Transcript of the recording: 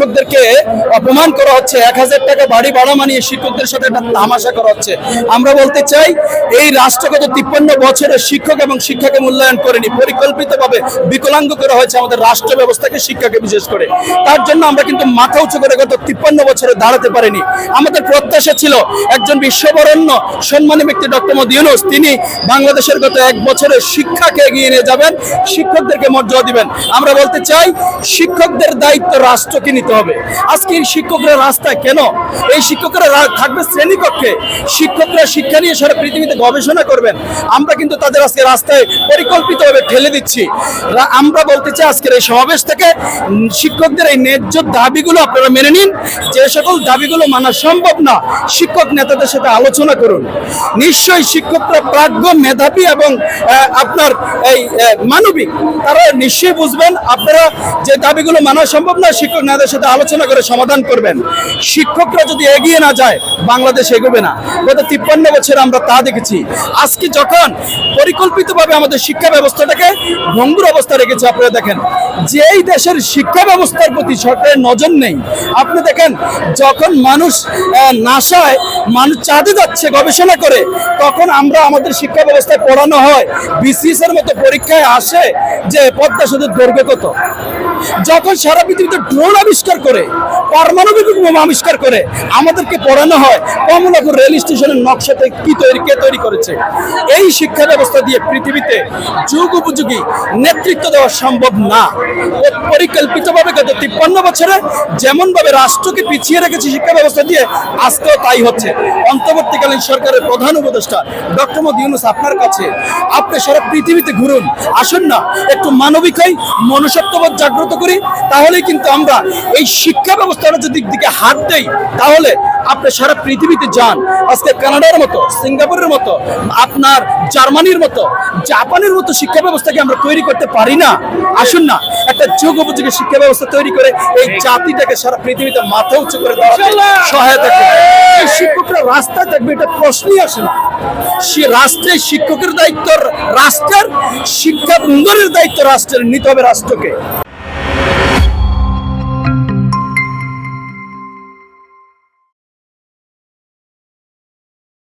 শিক্ষকদেরকে অপমান করা হচ্ছে, এক হাজার টাকা বাড়ি ভাড়া মানিয়ে শিক্ষকদের সাথে একটা তামাশা করা হচ্ছে। আমরা বলতে চাই, এই রাষ্ট্রগত তিপ্পান্ন বছরের শিক্ষক এবং শিক্ষাকে মূল্যায়ন করেনি, পরিকল্পিতভাবে বিকলাঙ্গ করা হয়েছে আমাদের রাষ্ট্র ব্যবস্থাকে, শিক্ষাকে বিশেষ করে। তার জন্য আমরা কিন্তু মাথা উঁচু করে গত তিপ্পান্ন বছরে দাঁড়াতে পারিনি। আমাদের প্রত্যাশা ছিল, একজন বিশ্ববরণ্য সম্মানী ব্যক্তি ডক্টর মোদী ইউনুস, তিনি বাংলাদেশের গত এক বছরে শিক্ষাকে এগিয়ে নিয়ে যাবেন, শিক্ষকদেরকে মর্যাদা দিবেন। আমরা বলতে চাই, শিক্ষকদের দায়িত্ব রাষ্ট্রকে নিতে হবে। আজকে এই শিক্ষকরা রাস্তায় কেন? এই শিক্ষকরা থাকবে শ্রেণীকক্ষে। শিক্ষকরা শিক্ষা নিয়ে সারা পৃথিবীতে গবেষণা করবেন। আমরা কিন্তু তাদের আজকে রাস্তায় পরিকল্পিতভাবে ঠেলে দিচ্ছি। আমরা বলতে চাই আজকের এই সমাবেশ থেকে শিক্ষকদের এই ন্যায্য দাবিগুলো আপনারা মেনে নিন। যে সকল দাবিগুলো মানা সম্ভব না, শিক্ষক নেতাদের সাথে আলোচনা করুন। নিশ্চয়ই শিক্ষকরা প্রাজ্ঞ মেধাবী এবং আপনার এই মানবিক। তারা নিশ্চয়ই বুঝবেন, আপনারা যে দাবিগুলো মানা সম্ভব না, শিক্ষক নেতাদের সাথে আলোচনা করে সমাধান করবেন। শিক্ষকরা যদি এগিয়ে না যায়, বাংলাদেশ এগোবে না। গত তিপ্পান্ন বছর আমরা তা দেখেছি। আজকে যখন পরিকল্পিতভাবে আমাদের শিক্ষা ব্যবস্থাটাকে ভঙ্গুর অবস্থা রেখেছে, আপনারা দেখেন যে এই দেশের শিক্ষা ব্যবস্থার প্রতি সরকারের নজর নেই, আপনি দেখেন, যখন মানুষ নাসায় মানুষ চাঁদে যাচ্ছে গবেষণা করে, তখন আমরা আমাদের শিক্ষা ব্যবস্থায় পড়ানো হয়, বিসিএস এর মতো পরীক্ষায় আসে যে পদ্মা সেতুর দৈর্ঘ্য কত। যখন সারা পৃথিবীতে ড্রোন আবিষ্কার করে, পারমাণবিক বোমা আবিষ্কার করে, আমাদেরকে পড়ানো হয় কমলাপুর রেল স্টেশনের নকশাতে কি তৈরি, কে তৈরি করেছে। এই শিক্ষা ব্যবস্থা দিয়ে পৃথিবীতে যুগ উপযোগী নেতৃত্ব দেওয়া সম্ভব না। পরিকল্পিতভাবে গত তিপ্পান্ন বছরে যেমনভাবে রাষ্ট্রকে পিছিয়ে রেখেছে শিক্ষা ব্যবস্থা দিয়ে, আজকেও তাই হচ্ছে। অন্তর্বর্তীকালীন সরকারের প্রধান উপদেষ্টা ডক্টর মোদী ইউনুস আপনার কাছে, আপনি সারা পৃথিবীতে ঘুরুন, আসুন না, একটু মানবিক হই, মনুষ্যত্ববোধ জাগ্রত করি তাহলে কিন্তু আমরা এই শিক্ষা ব্যবস্থার যদি দিকে হাত দেই তাহলে আপনি সারা পৃথিবীতে যান। আজকে কানাডার মতো সিঙ্গাপুরের মতো আপনার জার্মানির মতো জাপানের মতো শিক্ষা ব্যবস্থাকে আমরা তৈরি করতে পারি না। আসুন না একটা যুগ উপযোগী শিক্ষা ব্যবস্থা তৈরি করে এই জাতিটাকে সারা পৃথিবীতে মাথা উঁচু করে সহায়তা করবে এই! শিক্ষকরা রাস্তায় থাকবে এটা প্রশ্নই আসে না। সে রাষ্ট্রের শিক্ষকের দায়িত্ব রাষ্ট্রের শিক্ষা দায়িত্ব রাষ্ট্রের নিতে হবে রাষ্ট্রকে।